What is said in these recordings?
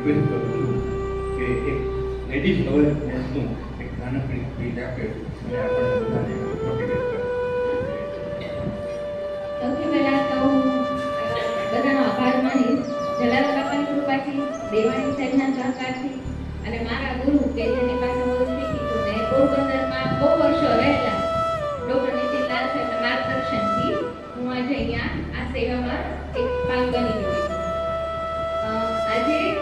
Request કરું છું કે એક લેડીઝ અવેરનેસનું એક નાનકડી સ્પીચ આપે અને આપણને બધાને મારા ગુરુ કે પાસે હું શીખી છું રહેલા ડૉક્ટર નીતિનલાલ સાહેબના માર્ગદર્શનથી હું આજે અહીંયા આ સેવામાં આજે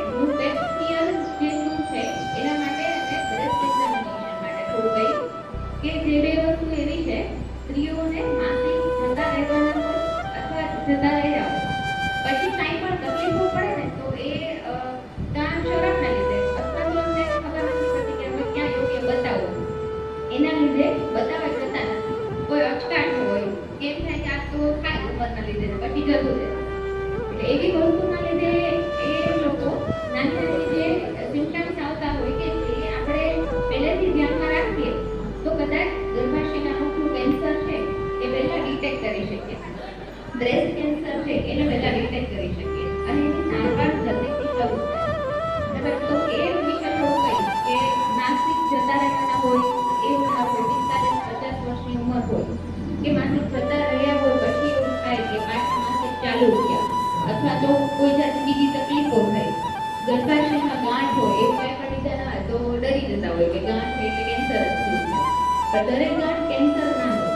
કોઈ જાતની બીજી તકલીફો થાય. ગર્ભાશયમાં ગાંઠ હોય, એ લીધા ના તો ડરી જતા હોય કે ગાંઠ એટલે કેન્સર પણ દરેક ગાંઠ કેન્સર ના હોય.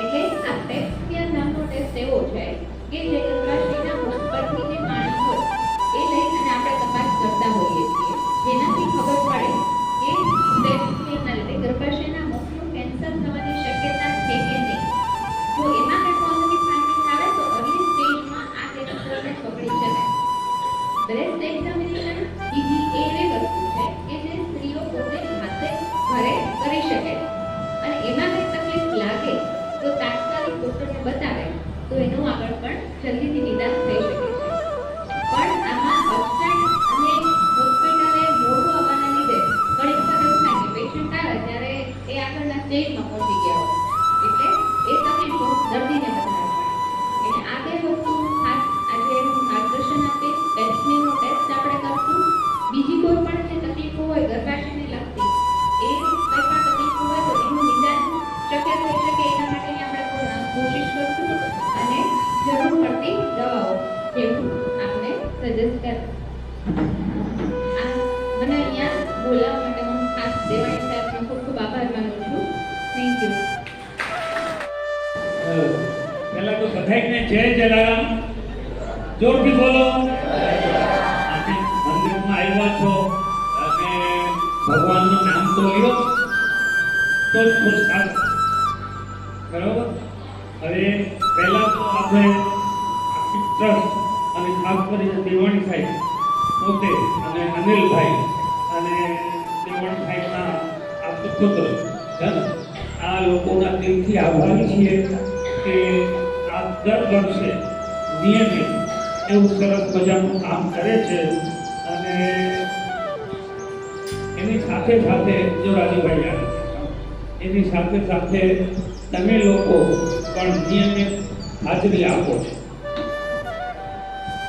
એટલે આ ટેસ્ટિયર નામનો ટેસ્ટ એવો છે કે જે ગર્ભાશયના આગળ પણ જલ્દીથી નિદાન થઈ શકે છે. પણ આમાં અપસેટ અને હોસ્પિટલે મોડું આવવાના લીધે ઘણી વખત એવું થાય કે પેશન્ટ આવે ત્યારે એ આગળના સ્ટેજમાં પહોંચી ગયા હોય. એટલે એ તકલીફો દર્દીને વધારે એટલે આ બે વસ્તુ આજે હું માર્ગદર્શન આપીશ. પેપ્સમીરનો ટેસ્ટ આપણે કરશું. બીજી કોઈ પણ જે તકલીફો હોય, ગર્ભાશયને લગતી, એ કંઈ પણ તકલીફો હોય તો એનું નિદાન શક્ય થઈ શકે એના માટે આપણે કોશિશ કરશું. અને જરૂર પડતી દવાઓ એવું આપણે સજેસ્ટ કર મને અહીંયા બોલાવવા માટે હું ખાસ દેવાણી સાહેબનો ખૂબ ખૂબ આભાર માનું છું. થેન્ક યુ પહેલા તો બધાને જય જલારામ. જોરથી બોલો. મંદિરમાં આવ્યા છો. અને ભગવાનનું નામ તો લ્યો. તો ખુશ હવે પહેલા તો આપણે આખી ટ્રસ્ટ અને ખાસ કરીને દેવાણી સાહેબ, પોતે અને અનિલભાઈ અને દેવાણી સાહેબના આ સુપુત્ર આ લોકોના દિલથી આભારી છીએ કે આ દર વર્ષે નિયમિત એવું સરસ મજાનું કામ કરે છે અને એની સાથે સાથે જો રાજુભાઈ આવે. એની સાથે સાથે તમે લોકો પણ નિયમિત હાજરી આપો છો.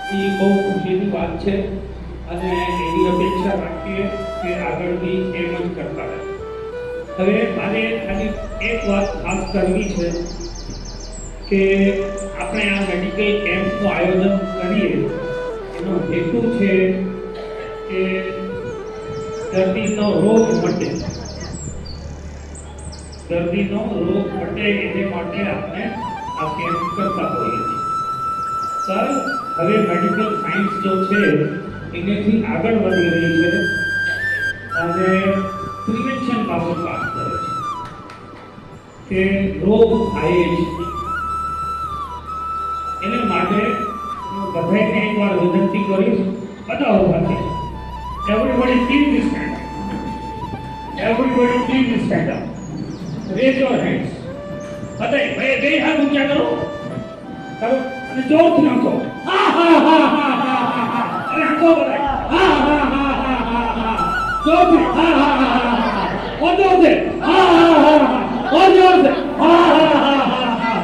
એ બહુ ખુશીની વાત છે અને એની અપેક્ષા રાખીએ કે આગળ બી એમ જ કરતા હવે મારે ખાલી એક વાત ખાસ કરવી છે કે આપણે આ મેડિકલ કેમ્પનું આયોજન કરીએ, એનો હેતુ છે કે દર્દીનો રોગ મટે દર્દીનો રોગ ઘટે એને માટે આપણે આ કેમ્પ કરતા હોઈએ છીએ. સર, હવે મેડિકલ સાયન્સ જો છે, એનેથી આગળ વધી રહી છે અને પ્રિવેન્શન બાબત વાત કરે છે કે રોગ થાય છે એને માટે હું બધાને એકવાર વિનંતી કરીશ બધા ઊભા થઈ everybody please stand everybody please stand up raise your hands Fateh ભાઈ બે હાથ ઊંચા કરો કરો અને જોરથી નાખો હા હા હા હા હા હા હા અરે આંખો બધાય હા હા હા હા હા હા જોરથી હા હા હા હા હા ઓર જોરથી હા હા હા હા ઓર જોરથી હા હા હા હા હા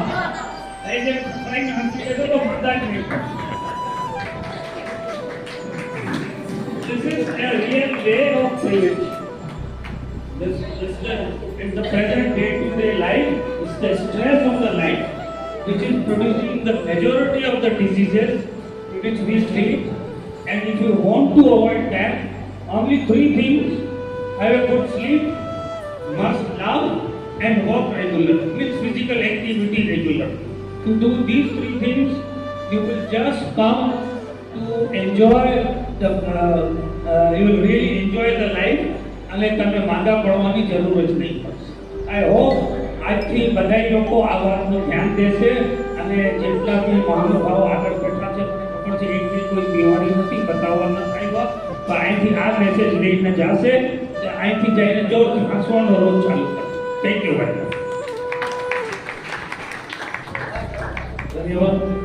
એ જે પ્રેમ હંસી કે તો મજા જ નહીં This is a real way of saying it in the present day-to-day life, it's the stress of the life which is producing the majority of the diseases which we sleep. And if you want to avoid that, only three things, have a good sleep, must love and work regular, means physical activity regular. To do these three things, you will just come to enjoy the, uh, uh, you will really enjoy the life અને તમે માંદા પડવાની જરૂર જ નહીં I hope આજથી બધા લોકો આ વાતનું ધ્યાન દેશે અને જેટલા બી મહાનુભાવો આગળ બેઠા છે ખબર છે એક બી કોઈ બીમારી નથી, બતાવવાનો આવ્યા તો અહીંથી આ મેસેજ લઈને જશે અહીંથી જઈને જો હસવાનો રોજ ચાલુ થેન્ક યુ ભાઈ ધન્યવાદ.